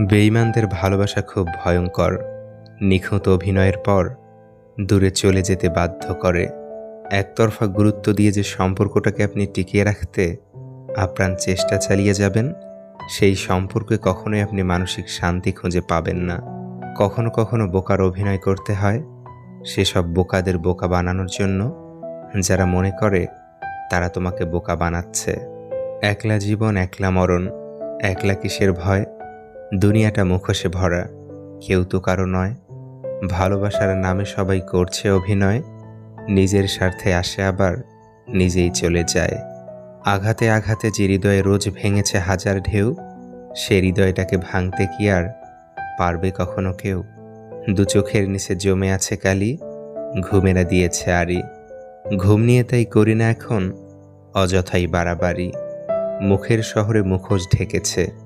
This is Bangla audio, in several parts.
বেইমানদের ভালোবাসা খুব ভয়ঙ্কর। নিখুঁত অভিনয়ের পর দূরে চলে যেতে বাধ্য করে। একতরফা গুরুত্ব দিয়ে যে সম্পর্কটাকে আপনি টিকিয়ে রাখতে আপ্রাণ চেষ্টা চালিয়ে যাবেন, সেই সম্পর্কে কখনোই আপনি মানসিক শান্তি খুঁজে পাবেন না। কখনো কখনো বোকার অভিনয় করতে হয়, সেসব বোকাদের বোকা বানানোর জন্য। যারা মনে করে, তারা তোমাকে বোকা বানাচ্ছে। একলা জীবন, একলা মরণ, একলা কিসের ভয়? দুনিয়াটা মুখোশে ভরা। কেউ তো কারও নয়। ভালোবাসার নামে সবাই করছে অভিনয়। নিজের স্বার্থে আসে আবার, নিজেই চলে যায়। আঘাতে আঘাতে যে হৃদয়ে রোজ ভেঙেছে হাজার ঢেউ, সে হৃদয়টাকে ভাঙতে কি আর পারবে কখনো কেউ? দু চোখের নিচে জমে আছে কালি, ঘুমেরা দিয়েছে আরি ঘুম নিয়ে তাই করি না এখন, অযথাই বাড়াবাড়ি। মুখের শহরে মুখোশ ঢেকেছে।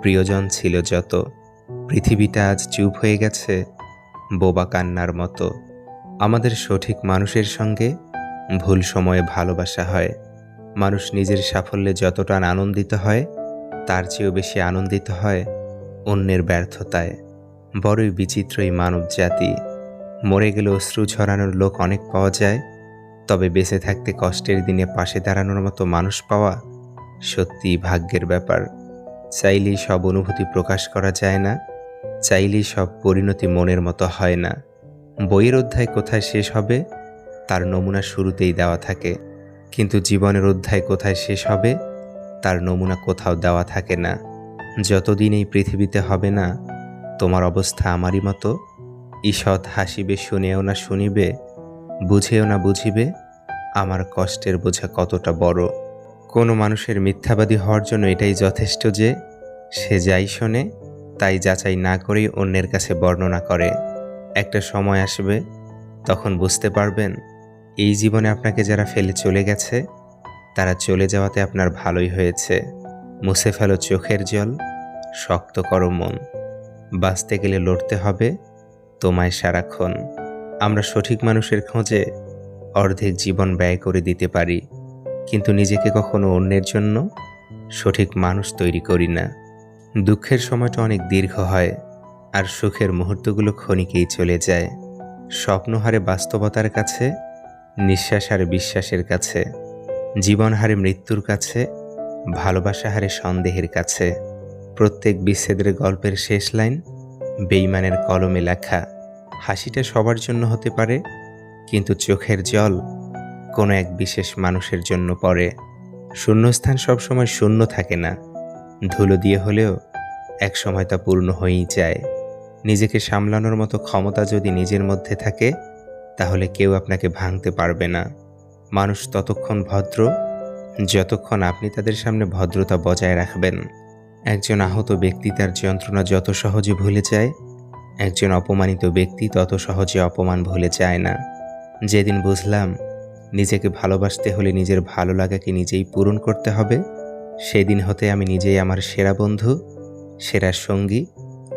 প্রিয়জন ছিল যত। পৃথিবীটা আজ চুপ হয়ে গেছে, বোবা কান্নার মতো। আমাদের সঠিক মানুষের সঙ্গে ভুল সময়ে ভালোবাসা হয়। মানুষ নিজের সাফল্যে যতটা আনন্দিত হয়, তার চেয়েও বেশি আনন্দিত হয় অন্যের ব্যর্থতায়। বড়ই বিচিত্রই মানব জাতি মরে গেলে অশ্রু ঝরানোর লোক অনেক পাওয়া যায়, তবে বেঁচে থাকতে কষ্টের দিনে পাশে দাঁড়ানোর মতো মানুষ পাওয়া সত্যিই ভাগ্যের ব্যাপার। চাইলেই সব অনুভূতি প্রকাশ করা যায় না, চাইলেই সব পরিণতি মনের মতো হয় না। বইয়ের অধ্যায় কোথায় শেষ হবে? তার নমুনা শুরুতেই দেওয়া থাকে। কিন্তু জীবনের অধ্যায় কোথায় শেষ হবে? তার নমুনা কোথাও দেওয়া থাকে না। যতদিন এই পৃথিবীতে হবে না, তোমার অবস্থা আমারই মতো। ঈষৎ হাসিবে, শুনেও না শুনিবে, বুঝেও না বুঝিবে, আমার কষ্টের বোঝা কতটা বড়। কোনো মানুষের মিথ্যাবাদী হওয়ার জন্য এটাই যথেষ্ট যে সে যাই শোনে, তাই যাচাই না করেই অন্যের কাছে বর্ণনা করে। একটা সময় আসবে, তখন বুঝতে পারবেন, এই জীবনে আপনাকে যারা ফেলে চলে গেছে, তারা চলে যাওয়াতে আপনার ভালোই হয়েছে। মুছে ফেলো চোখের জল, শক্ত করো মন। বাঁচতে গেলে লড়তে হবে, তোমায় সারাক্ষণ। আমরা সঠিক মানুষের খোঁজে অর্ধেক জীবন ব্যয় করে দিতে পারি। কিন্তু নিজেকে কখনো অন্যের জন্য সঠিক মানুষ তৈরি করি না। দুঃখের সময়টা অনেক দীর্ঘ হয়, আর সুখের মুহূর্তগুলো ক্ষণিকেই চলে যায়। স্বপ্ন হারে বাস্তবতার কাছে, নিঃশ্বাস হারে বিশ্বাসের কাছে, জীবন হারে মৃত্যুর কাছে, ভালোবাসা হারে সন্দেহের কাছে। প্রত্যেক বিচ্ছেদের গল্পের শেষ লাইন বেইমানের কলমে লেখা। হাসিটা সবার জন্য হতে পারে, কিন্তু চোখের জল কোনো এক বিশেষ মানুষের জন্য পড়ে শূন্যস্থান সবসময় শূন্য থাকে না। ধুলো দিয়ে হলেও এক সময় তা পূর্ণ হয়েই যায়। নিজেকে সামলানোর মতো ক্ষমতা যদি নিজের মধ্যে থাকে, তাহলে কেউ আপনাকে ভাঙতে পারবে না। মানুষ ততক্ষণ ভদ্র, যতক্ষণ আপনি তাদের সামনে ভদ্রতা বজায় রাখবেন। একজন আহত ব্যক্তি তার যন্ত্রণা যত সহজে ভুলে যায়, একজন অপমানিত ব্যক্তি তত সহজে অপমান ভুলে যায় না। যেদিন বুঝলাম নিজেকে ভালোবাসতে হলে নিজের ভালো লাগাকে নিজেই পূরণ করতে হবে। সেদিন হতে আমি নিজেই আমার সেরা বন্ধু, সেরা সঙ্গী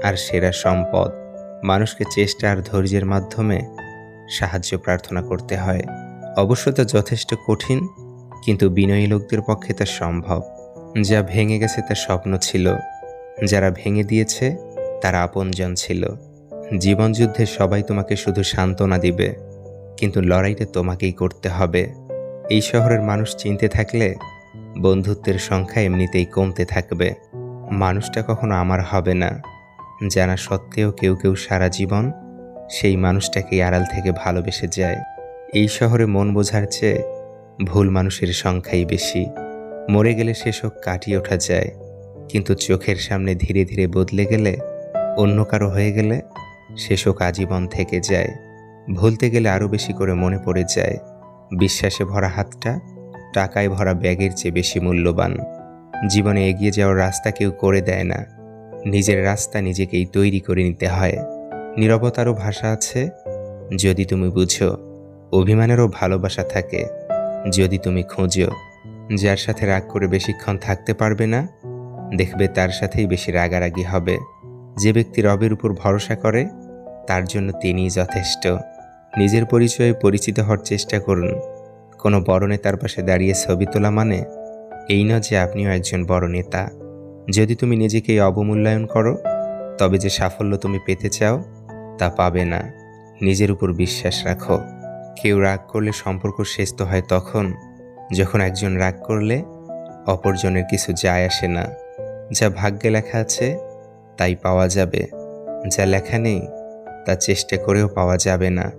আর সেরা সম্পদ। মানুষকে চেষ্টা আর ধৈর্যের মাধ্যমে সাহায্য প্রার্থনা করতে হয়। অবশ্য তা যথেষ্ট কঠিন, কিন্তু বিনয়ী লোকদের পক্ষে তা সম্ভব। যা ভেঙে গেছে তা স্বপ্ন ছিল। যারা ভেঙে দিয়েছে, তারা আপনজন ছিল। জীবনযুদ্ধে সবাই তোমাকে শুধু সান্ত্বনা দিবে। কিন্তু লড়াইটা তোমাকেই করতে হবে। এই শহরের মানুষ চিনতে থাকলে বন্ধুত্বের সংখ্যা এমনিতেই কমতে থাকবে। মানুষটা কখনো আমার হবে না। জানা সত্ত্বেও কেউ কেউ সারা জীবন সেই মানুষটাকেই আড়াল থেকে ভালোবেসে যায়। এই শহরে মন বোঝার চেয়ে ভুল মানুষের সংখ্যাই বেশি। মরে গেলে সেসব কাটিয়ে ওঠা যায়। কিন্তু চোখের সামনে ধীরে ধীরে বদলে গেলে, অন্য কারও হয়ে গেলে সেসব আজীবন থেকে যায়। ভুলতে গেলে আরও বেশি করে মনে পড়ে যায়। বিশ্বাসে ভরা হাতটা, টাকায় ভরা ব্যাগের চেয়ে বেশি মূল্যবান। জীবনে এগিয়ে যাওয়ার রাস্তা কেউ করে দেয় না। নিজের রাস্তা নিজেকেই তৈরি করে নিতে হয়। নিরবতারও ভাষা আছে, যদি তুমি বুঝো। অভিমানেরও ভালোবাসা থাকে, যদি তুমি খোঁজো। যার সাথে রাগ করে বেশিক্ষণ থাকতে পারবে না, দেখবে তার সাথেই বেশি রাগারাগি হবে। যে ব্যক্তি রবের উপর ভরসা করে, তার জন্য তিনিই যথেষ্ট। নিজের পরিচয়ে পরিচিত হওয়ার চেষ্টা করুন। কোনো বড় নেতার পাশে দাঁড়িয়ে ছবি তোলা মানে এই না যে আপনিও একজন বড় নেতা। যদি তুমি নিজেকে অবমূল্যায়ন করো, তবে যে সাফল্য তুমি পেতে চাও, তা পাবে না। নিজের উপর বিশ্বাস রাখো। কেউ রাগ করলে সম্পর্ক শেষ তো হয় তখন, যখন একজন রাগ করলে অপরজনের কিছু যায় আসে না। যা ভাগ্যে লেখা আছে, তাই পাওয়া যাবে। যা লেখা নেই, তা চেষ্টা করেও পাওয়া যাবে না।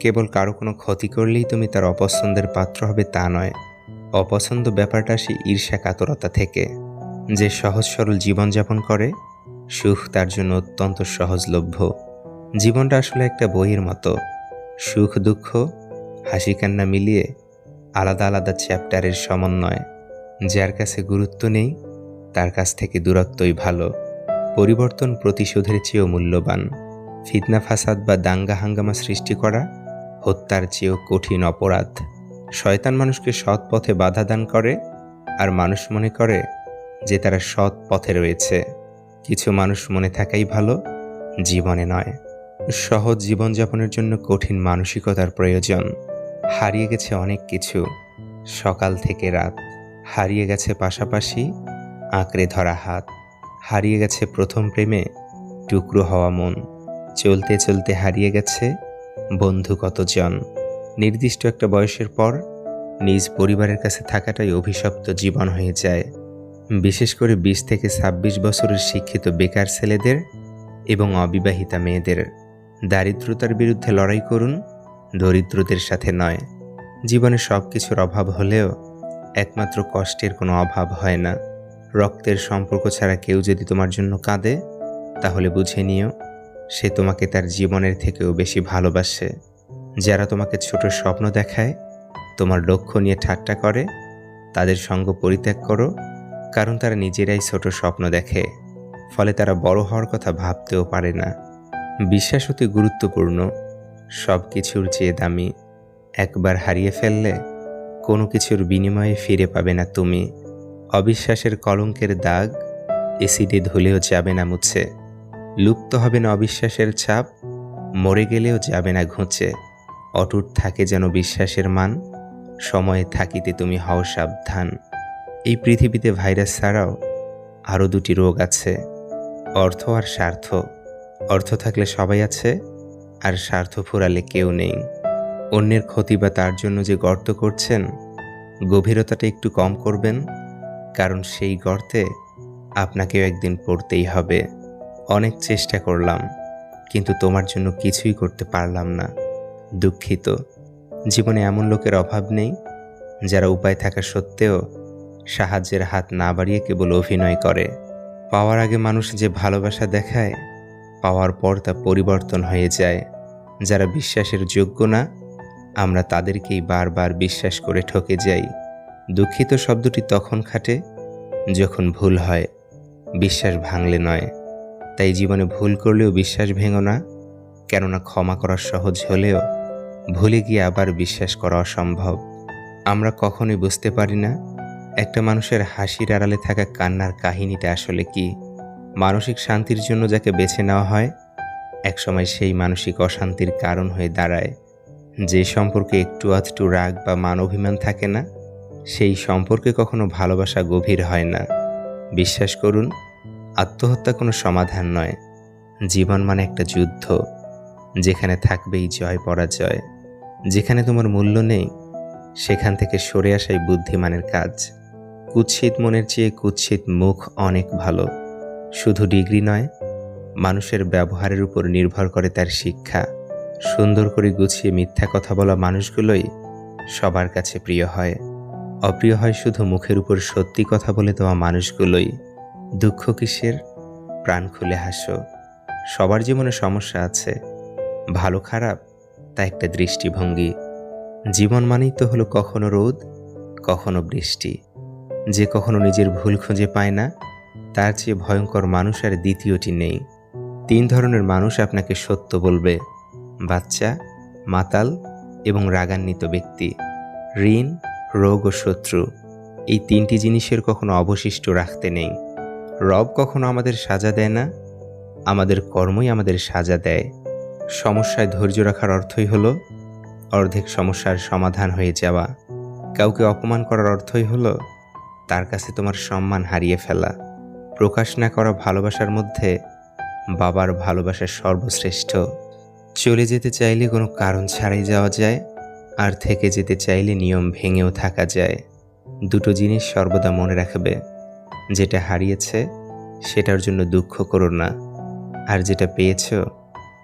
কেবল কারও কোনো ক্ষতি করলেই তুমি তার অপছন্দের পাত্র হবে তা নয়। অপছন্দ ব্যাপারটা সে ঈর্ষা কাতরতা থেকে। যে সহজ সরল জীবনযাপন করে, সুখ তার জন্য অত্যন্ত সহজলভ্য। জীবনটা আসলে একটা বইয়ের মতো। সুখ, দুঃখ, হাসি, কান্না মিলিয়ে আলাদা আলাদা চ্যাপ্টারের সমন্বয়। যার কাছে গুরুত্ব নেই, তার কাছ থেকে দূরত্বই ভালো। পরিবর্তন প্রতিশোধের চেয়েও মূল্যবান। ফিতনা, ফাসাদ বা দাঙ্গা হাঙ্গামা সৃষ্টি করা হত্যার চেয়েও কঠিন অপরাধ। শয়তান মানুষকে সৎ পথে বাধা দান করে, আর মানুষ মনে করে যে তারা সৎ পথে রয়েছে। কিছু মানুষ মনে থাকাই ভালো, জীবনে নয়। সহজ জীবনযাপনের জন্য কঠিন মানসিকতার প্রয়োজন। হারিয়ে গেছে অনেক কিছু। সকাল থেকে রাত। হারিয়ে গেছে পাশাপাশি আঁকড়ে ধরা হাত। হারিয়ে গেছে প্রথম প্রেমে টুকরো হওয়া মন। চলতে চলতে হারিয়ে গেছে বন্ধু কতজন? নির্দিষ্ট একটা বয়সের পর নিজ পরিবারের কাছে থাকাটাই অভিশপ্ত জীবন হয়ে যায়। বিশেষ করে বিশ থেকে ছাব্বিশ বছরের শিক্ষিত বেকার ছেলেদের এবং অবিবাহিতা মেয়েদের। দারিদ্রতার বিরুদ্ধে লড়াই করুন, দরিদ্রদের সাথে নয়। জীবনে সব কিছুর অভাব হলেও একমাত্র কষ্টের কোনো অভাব হয় না। রক্তের সম্পর্ক ছাড়া কেউ যদি তোমার জন্য কাঁদে, তাহলে বুঝে নিও সে তোমাকে তার জীবনের থেকেও বেশি ভালোবাসে। যারা তোমাকে ছোট স্বপ্ন দেখায়, তোমার লক্ষ্য নিয়ে ঠাট্টা করে, তাদের সঙ্গ পরিত্যাগ করো, কারণ তারা নিজেরাই ছোট স্বপ্ন দেখে। ফলে তারা বড় হওয়ার কথা ভাবতেও পারে না। বিশ্বাস অতি গুরুত্বপূর্ণ। সব কিছুর চেয়ে দামি। একবার হারিয়ে ফেললে, কোনো কিছুর বিনিময়ে ফিরে পাবে না তুমি। অবিশ্বাসের কলঙ্কের দাগ, এসিডে ধুলেও যাবে না মুছে। লুপ্ত হবে না অবিশ্বাসের ছাপ, মরে গেলেও যাবে না ঘুঁচে। অটুট থাকে যেন বিশ্বাসের মান, সময়ে থাকিতে তুমি হও সাবধান। এই পৃথিবীতে ভাইরাস ছাড়াও আরও দুটি রোগ আছে, অর্থ আর স্বার্থ। অর্থ থাকলে সবাই আছে, আর স্বার্থ ফুরালে কেউ নেই। অন্যের ক্ষতি বা তার জন্য যে গর্ত করছেন, গভীরতাটা একটু কম করবেন, কারণ সেই গর্তে আপনাকেও একদিন পড়তেই হবে। অনেক চেষ্টা করলাম, কিন্তু তোমার জন্য কিছুই করতে পারলাম না। দুঃখিত। জীবনে এমন লোকের অভাব নেই, যারা উপায় থাকা সত্ত্বেও সাহায্যের হাত না বাড়িয়ে কেবল অভিনয় করে। পাওয়ার আগে মানুষ যে ভালোবাসা দেখায়, পাওয়ার পর তা পরিবর্তন হয়ে যায়। যারা বিশ্বাসের যোগ্য না, আমরা তাদেরকেই বারবার বিশ্বাস করে ঠকে যাই। দুঃখিত শব্দটি তখন খাটে, যখন ভুল হয়, বিশ্বাস ভাঙলে নয়। তাই জীবনে ভুল করলেও বিশ্বাস ভেঙো না, কেননা ক্ষমা করা সহজ হলেও ভুলে গিয়ে আবার বিশ্বাস করা অসম্ভব। আমরা কখনোই বুঝতে পারি না, একটা মানুষের হাসির আড়ালে থাকা কান্নার কাহিনীটা আসলে কি। মানসিক শান্তির জন্য যাকে বেছে নেওয়া হয়, একসময় সেই মানসিক অশান্তির কারণ হয়ে দাঁড়ায়। যে সম্পর্কে একটু আধটু রাগ বা মান অভিমান থাকে না, সেই সম্পর্কে কখনো ভালোবাসা গভীর হয় না। বিশ্বাস করুন আত্মহত্যা কোনো সমাধান নয়। জীবন মানে একটা যুদ্ধ। যেখানে থাকবেই জয়, পরাজয়। যেখানে তোমার মূল্য নেই, সেখান থেকে সরে আসাই বুদ্ধিমানের কাজ। কুৎসিত মনের চেয়ে কুৎসিত মুখ অনেক ভালো। শুধু ডিগ্রি নয়, মানুষের ব্যবহারের উপর নির্ভর করে তার শিক্ষা। সুন্দর করে গুছিয়ে মিথ্যা কথা বলা মানুষগুলোই সবার কাছে প্রিয় হয়। অপ্রিয় হয় শুধু মুখের উপর সত্যি কথা বলে দেওয়া মানুষগুলোই। দুঃখ কিসের? প্রাণ খুলে হাসো। সবার জীবনে সমস্যা আছে। ভালো খারাপ, তা একটা দৃষ্টিভঙ্গি। জীবন মানেই তো হলো কখনো রোদ, কখনো বৃষ্টি। যে কখনো নিজের ভুল খুঁজে পায় না, তার চেয়ে ভয়ঙ্কর মানুষ আর দ্বিতীয়টি নেই। তিন ধরনের মানুষ আপনাকে সত্য বলবে। বাচ্চা, মাতাল এবং রাগান্বিত ব্যক্তি। ঋণ, রোগ ও শত্রু। এই তিনটি জিনিসের কখনো অবশিষ্ট রাখতে নেই। রব কখনো আমাদের সাজা দেয় না? আমাদের কর্মই আমাদের সাজা দেয়। সমস্যায় ধৈর্য রাখার অর্থই হলো অর্ধেক সমস্যার সমাধান হয়ে যাওয়া। কাউকে অপমান করার অর্থই হলো তার কাছে তোমার সম্মান হারিয়ে ফেলা। প্রকাশ না করা ভালোবাসার মধ্যে বাবার ভালোবাসা সর্বশ্রেষ্ঠ। চলে যেতে চাইলে কোনো কারণ ছাড়াই যাওয়া যায় আর থেকে যেতে চাইলে নিয়ম ভেঙেও থাকা যায়। দুটো জিনিস সর্বদা মনে রাখবে। যেটা হারিয়েছে সেটার জন্য দুঃখ করো না, আর যেটা পেয়েছ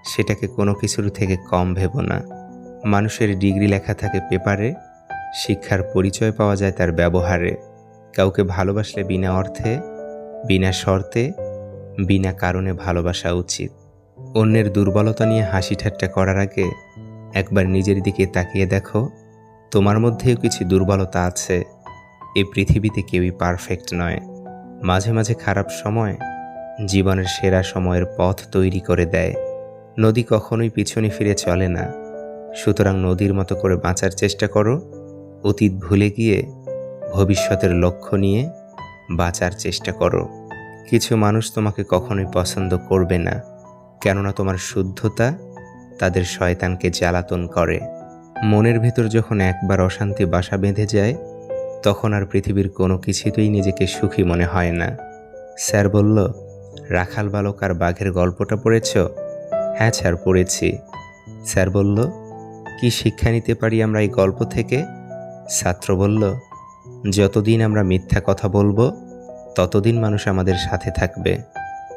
সেটাকে কোনো কিছুর থেকে কম ভেবো না। মানুষের ডিগ্রি লেখা থাকে পেপারে, শিক্ষার পরিচয় পাওয়া যায় তার ব্যবহারে। কাউকে ভালোবাসলে বিনা অর্থে, বিনা শর্তে, বিনা কারণে ভালোবাসা উচিত। অন্যের দুর্বলতা নিয়ে হাসি ঠাট্টা করার আগে একবার নিজের দিকে তাকিয়ে দেখো, তোমার মধ্যেও কিছু দুর্বলতা আছে। এই পৃথিবীতে কেউই পারফেক্ট নয়। মাঝে মাঝে খারাপ সময় জীবনের সেরা সময়ের পথ তৈরি করে দেয়। নদী কখনোই পিছনে ফিরে চলে না। সুতরাং নদীর মতো করে বাঁচার চেষ্টা করো। অতীত ভুলে গিয়ে ভবিষ্যতের লক্ষ্য নিয়ে বাঁচার চেষ্টা করো। কিছু মানুষ তোমাকে কখনোই পছন্দ করবে না, কেননা তোমার শুদ্ধতা তাদের শয়তানকে জ্বালাতন করে। মনের ভেতর যখন একবার অশান্তি বাসা বেঁধে যায় তখন আর পৃথিবীর কোনো কিছুতেই নিজেকে সুখী মনে হয় না। স্যার বলল, রাখাল বালক আর বাঘের গল্পটা পড়েছ? হ্যাঁ স্যার, পড়েছি। স্যার বলল, কি শিক্ষা নিতে পারি আমরা এই গল্প থেকে? ছাত্র বলল, যতদিন আমরা মিথ্যা কথা বলব, ততদিন মানুষ আমাদের সাথে থাকবে।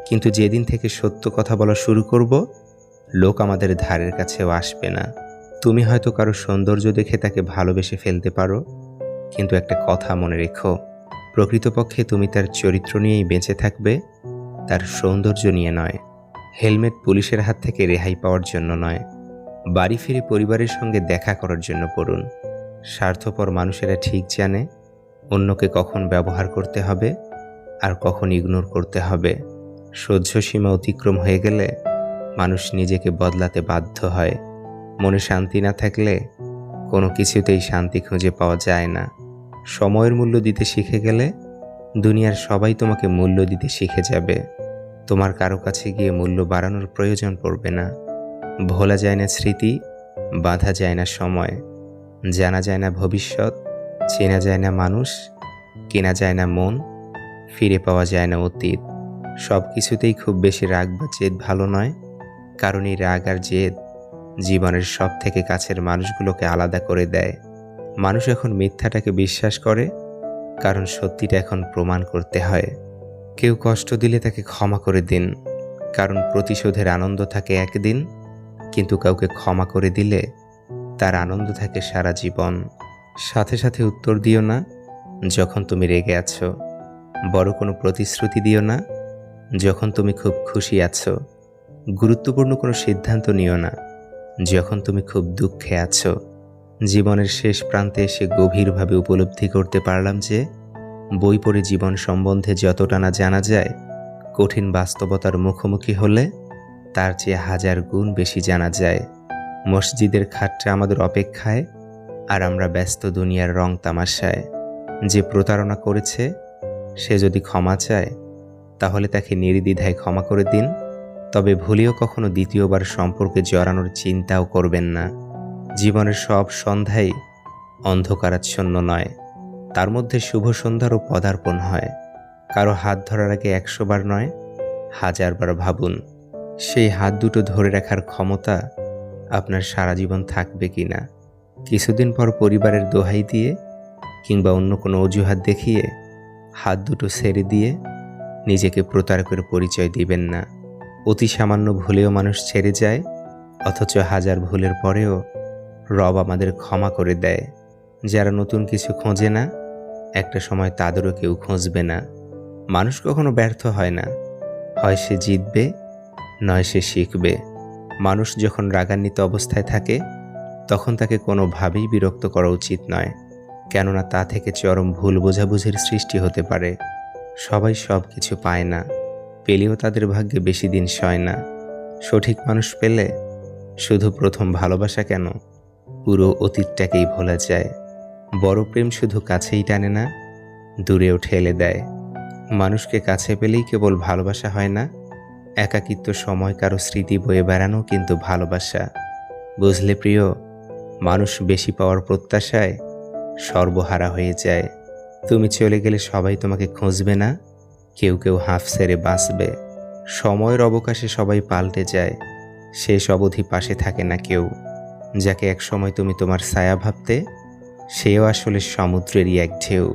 কিন্তু যেদিন থেকে সত্য কথা বলা শুরু করব, লোক আমাদের ধারের কাছেও আসবে না। তুমি হয়তো কারও সৌন্দর্য দেখে তাকে ভালোবেসে ফেলতে পারো। কিন্তু একটা কথা মনে রেখো, প্রকৃতপক্ষে তুমি তার চরিত্র নিয়েই বেঁচে থাকবে, তার সৌন্দর্য নিয়ে নয়, হেলমেট পুলিশের হাত থেকে রেহাই পাওয়ার জন্য নয়, বাড়ি ফিরে পরিবারের সঙ্গে দেখা করার জন্য পড়ুন। স্বার্থপর মানুষেরা ঠিক জানে, অন্যকে কখন ব্যবহার করতে হবে আর কখন ইগনোর করতে হবে। সহ্য সীমা অতিক্রম হয়ে গেলে মানুষ নিজেকে বদলাতে বাধ্য হয়। মনে শান্তি না থাকলে কোনো কিছুতেই শান্তি খুঁজে পাওয়া যায় না। সময়ের মূল্য দিতে শিখে গেলে দুনিয়ার সবাই তোমাকে মূল্য দিতে শিখে যাবে। তোমার কারও কাছে গিয়ে মূল্য বাড়ানোর প্রয়োজন পড়বে না। ভোলা যায় না স্মৃতি, বাঁধা যায় না সময়। জানা যায় না ভবিষ্যৎ, চেনা যায় না মানুষ, কেনা যায় না মন, ফিরে পাওয়া যায় না অতীত। সব কিছুতেই খুব বেশি রাগ বা জেদ ভালো নয়, কারণ এই রাগ আর জেদ জীবনের সব থেকে কাছের মানুষগুলোকে আলাদা করে দেয়। মানুষ এখন মিথ্যাটাকে বিশ্বাস করে, কারণ সত্যিটা এখন প্রমাণ করতে হয়। কেউ কষ্ট দিলে তাকে ক্ষমা করে দিন, কারণ প্রতিশোধের আনন্দ থাকে একদিন, কিন্তু কাউকে ক্ষমা করে দিলে তার আনন্দ থাকে সারা জীবন। সাথে সাথে উত্তর দিও না, যখন তুমি রেগে আছো। বড় কোনো প্রতিশ্রুতি দিও না, যখন তুমি খুব খুশি আছো। গুরুত্বপূর্ণ কোনো সিদ্ধান্ত নিও না। যখন তুমি খুব দুঃখে আছো, জীবনের শেষ প্রান্তে এসে গভীরভাবে উপলব্ধি করতে পারলাম যে, বই পড়ে জীবন সম্বন্ধে যতটা না জানা যায়, কঠিন বাস্তবতার মুখোমুখি হলে তার চেয়ে হাজার গুণ বেশি জানা যায়। মসজিদের খাটটা আমাদের অপেক্ষায়, আর আমরা ব্যস্ত দুনিয়ার রং তামাশায়। যে প্রতারণা করেছে, সে যদি ক্ষমা চায়, তাহলে তাকে নির্দ্বিধায় ক্ষমা করে দিন। তবে ভুলেও কখনো দ্বিতীয়বার সম্পর্কে জড়ানোর চিন্তাও করবেন না। জীবনের সব সন্ধ্যাই অন্ধকারাচ্ছন্ন নয়। তার মধ্যে শুভ সন্ধ্যারও পদার্পণ হয়। কারও হাত ধরার আগে একশোবার নয়, হাজারবার ভাবুন, সেই হাত দুটো ধরে রাখার ক্ষমতা আপনার সারা জীবন থাকবে কি না? কিছুদিন পর পরিবারের দোহাই দিয়ে কিংবা অন্য কোনো অজুহাত দেখিয়ে হাত দুটো ছেড়ে দিয়ে নিজেকে প্রতারকের পরিচয় দিবেন না। অতি সামান্য ভুলেও মানুষ ছেড়ে যায়, অথচ হাজার ভুলের পরেও রব আমাদের ক্ষমা করে দেয়। যারা নতুন কিছু খোঁজে না, একটা সময় তাদেরও কেউ খুঁজবে না। মানুষ কখনো ব্যর্থ হয় না। হয় সে জিতবে, নয় সে শিখবে। মানুষ যখন রাগান্বিত অবস্থায় থাকে, তখন তাকে কোনোভাবেই বিরক্ত করা উচিত নয়, কেননা তা থেকে চরম ভুল বোঝাবুঝির সৃষ্টি হতে পারে। সবাই সব কিছু পায় না। পেলেও তাদের ভাগ্যে বেশি দিন সয় না। সঠিক মানুষ পেলে শুধু প্রথম ভালোবাসা কেন? পুরো অতীতটাকেই ভোলা যায়। বড় প্রেম শুধু কাছেই টানে না, দূরেও ঠেলে দেয়। মানুষকে কাছে পেলেই কেবল ভালোবাসা হয় না। একাকিত্ব সময় কারও স্মৃতি বয়ে বেড়ানো কিন্তু ভালোবাসা। বুঝলে প্রিয়, মানুষ বেশি পাওয়ার প্রত্যাশায় সর্বহারা হয়ে যায়। তুমি চলে গেলে সবাই তোমাকে খুঁজবে না? কেউ কেউ হাফ সেরে বাঁচবে। সময়ের অবকাশে সবাই পাল্টে যায়। শেষ অবধি পাশে থাকে না কেউ। যাকে একসময় তুমি তোমার ছায়া ভাবতে, সেও আসলে সমুদ্রেরই এক ঢেউ।